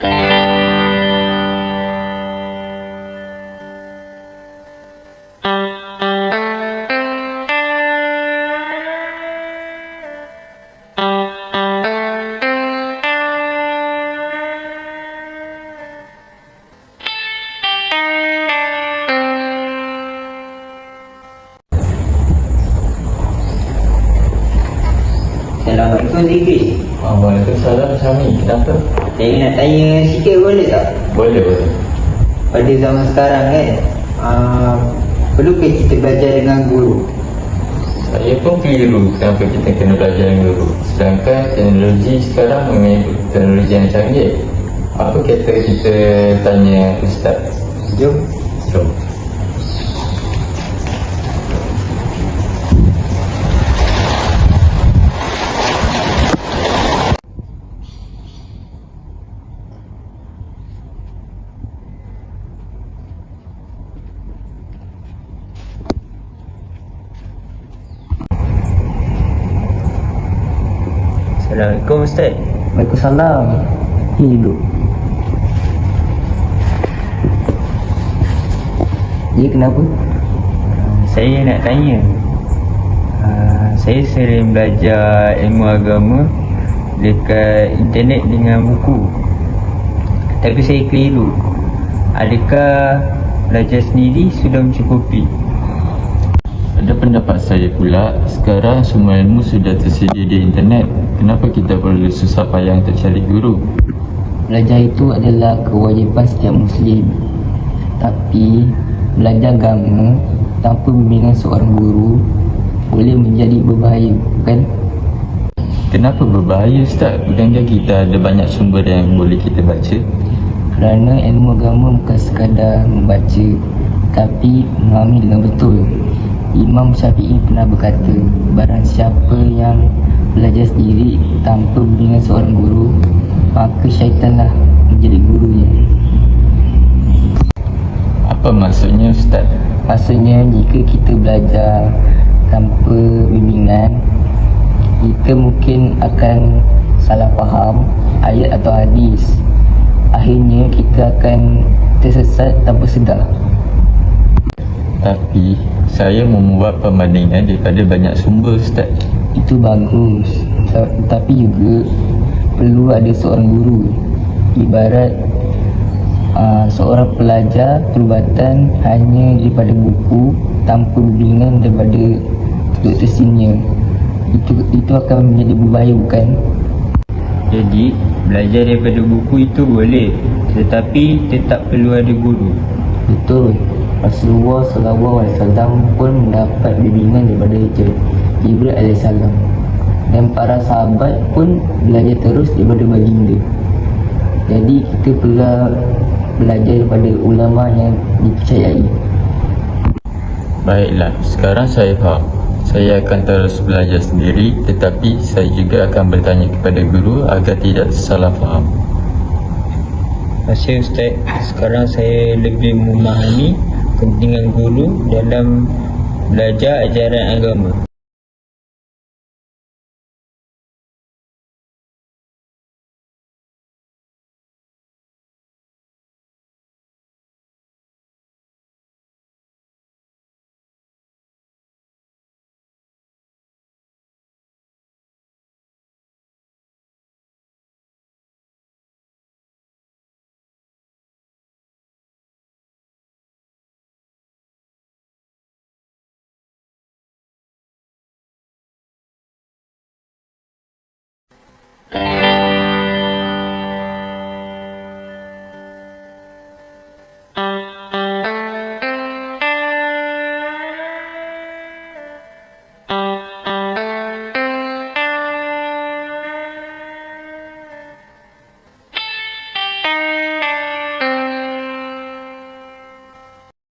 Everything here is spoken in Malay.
Bye. Assalamualaikum Zikri Ah, Waalaikumsalam Syami, kenapa? Saya nak tanya sikit boleh tak? Boleh, boleh Pada zaman sekarang kan uh, Perlukah kita belajar dengan guru? Saya pun keliru kenapa kita kena belajar dengan guru Sedangkan teknologi sekarang mengikut teknologi yang canggih Apa kata kita tanya Ustaz? Jom Jom Assalamualaikum Ustaz. Waalaikumsalam. Hidup Dia kenapa? Saya nak tanya. Uh, Saya sering belajar ilmu agama Dekat internet dengan buku. Tapi saya keliru. Adakah belajar sendiri sudah mencukupi? Pendapat saya pula, sekarang semua ilmu sudah tersedia di internet Kenapa kita perlu susah payah untuk cari guru? Belajar itu adalah kewajipan setiap Muslim Tapi belajar agama tanpa bimbingan seorang guru boleh menjadi berbahaya, bukan? Kenapa berbahaya Ustaz? Bukankah kita ada banyak sumber yang boleh kita baca? Kerana ilmu agama bukan sekadar membaca tapi memahami dengan betul. Imam Syafi'i pernah berkata, barang siapa yang belajar sendiri tanpa bimbingan seorang guru, maka syaitanlah menjadi gurunya. Apa maksudnya Ustaz? Maksudnya jika kita belajar tanpa bimbingan Kita mungkin akan salah faham ayat atau hadis Akhirnya kita akan tersesat tanpa sedar Tapi saya membuat perbandingan daripada banyak sumber Ustaz. Itu bagus. Tapi juga perlu ada seorang guru. Ibarat uh, seorang pelajar perubatan hanya daripada buku tanpa bimbingan daripada doktor senior. Itu itu akan menjadi berbahaya bukan? Jadi belajar daripada buku itu boleh Tetapi tetap perlu ada guru. Betul Rasulullah SAW pun mendapat bimbingan daripada Jib- Jibril AS dan para sahabat pun belajar terus daripada baginda. Jadi kita perlu belajar daripada ulama yang dipercayai. Baiklah, sekarang saya faham. Saya akan terus belajar sendiri Tetapi saya juga akan bertanya kepada guru Agar tidak salah faham. Terima kasih Ustaz. Sekarang saya lebih memahami Kepentingan guru dalam belajar ajaran agama